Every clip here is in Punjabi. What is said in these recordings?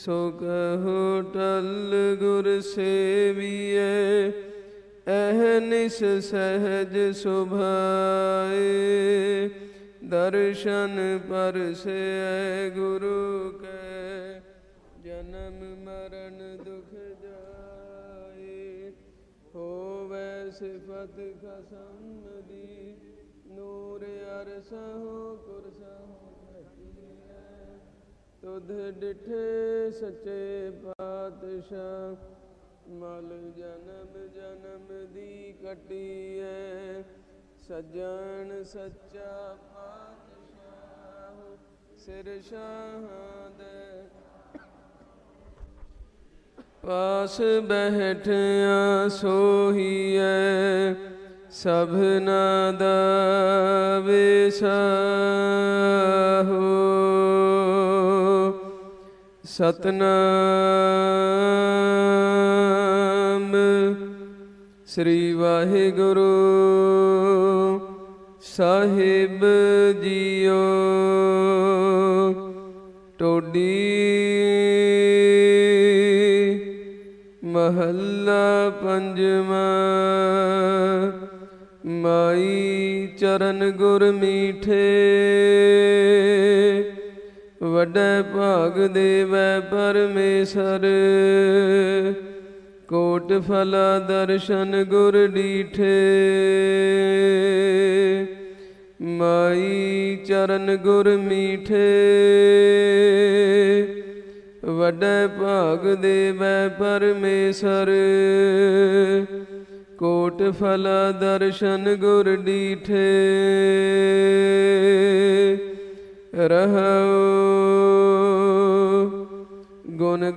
ਸੋ ਕਹੋ ਟਲ ਗੁਰ ਸੇਵੀਐ ਅਹਨਿਸ ਸਹਜ ਸੁਭਾਏ। ਦਰਸ਼ਨ ਪਰਸੈ ਗੁਰੂ ਕੈ, ਜਨਮ ਮਰਨ ਦੁਖ ਜਾਏ। ਹੋਵੈ ਸਿਫਤ ਖਸਮ ਦੀ, ਨੂਰ ਅਰਸਹੁ ਕੁਰਸਹੁ ਤੁਧ ਡਿਠੇ ਸੱਚੇ ਪਾਤਸ਼ਾਹ, ਮਲ ਜਨਮ ਜਨਮ ਦੀ ਕਟੀ ਕਟੀਐ, ਸਜਣ ਸੱਚਾ ਪਾਤਸ਼ਾਹ, ਸਿਰ ਸ਼ਾਹਾਂ ਦੇ। ਪਾਸ ਬਹਿਠਿਆ ਸੋਹੀਐ, ਸਭਨਾ ਦਾ ਵਿਸਾਹੋ। ਸਤਨਾਮ। ਸ੍ਰੀ ਵਾਹਿਗੁਰੂ ਸਾਹਿਬ ਜੀਓ। ਟੋਡੀ ਮਹੱਲਾ ਪੰਜਵਾਂ। ਮਾਈ ਚਰਨ ਗੁਰ ਮੀਠੇ। ਵੱਡੇ ਭਾਗ ਦੇਵੈ ਪਰਮੇਸ਼ਰ। ਕੋਟ ਫਲਾ ਦਰਸ਼ਨ ਗੁਰ ਡੀਠੇ। ਮਾਈ ਚਰਨ ਗੁਰ ਮੀਠੇ। ਵੱਡੇ ਭਾਗ ਦੇਵੈ ਪਰਮੇਸ਼ਰ। ਕੋਟ ਫਲਾ ਦਰਸ਼ਨ ਗੁਰ ਡੀਠੇ। ਰਹੋ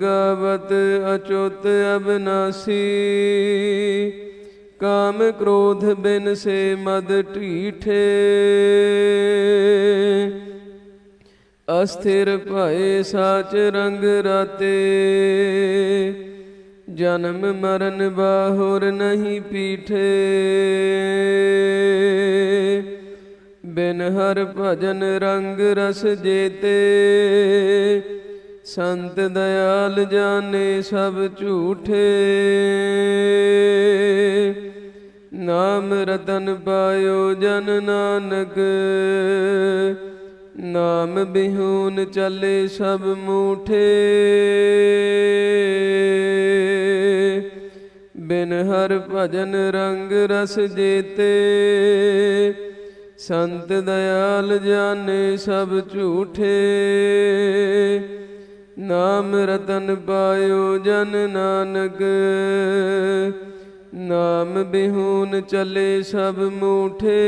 ਗੁਣ ਗਾਵਤ ਅਚੁੱਤ ਅਬਨਾਸੀ, ਕਾਮ ਕ੍ਰੋਧ ਬਿਨ ਸੇ ਮਦ ਢੀਠੇ। ਅਸਥਿਰ ਭਏ ਸਾਚ ਰੰਗ ਰਾਤੇ, ਜਨਮ ਮਰਨ ਬਾਹੁਰ ਨਹੀਂ ਪੀਠੇ। ਬਿਨ ਹਰ ਭਜਨ ਰੰਗ ਰਸ ਜੇਤੇ ਸੰਤ ਦਇਆਲ ਜਾਣੇ ਸਭ ਝੂਠੇ। ਨਾਮ ਰਤਨ ਪਾਇਓ ਜਨ ਨਾਨਕ। ਨਾਮ ਬਿਹੂਨ ਚੱਲੇ ਸਭ ਮੂਠੇ। ਬਿਨ ਹਰ ਭਜਨ ਰੰਗ ਰਸ ਜੇਤੇ। ਸੰਤ ਦਇਆਲ ਜਾਣੇ ਸਭ ਝੂਠੇ। ਨਾਮ ਰਤਨ ਪਾਇਓ ਜਨ ਨਾਨਕ। ਨਾਮ ਬਿਹੂਨ ਚਲੇ ਸਭ ਮੂਠੇ।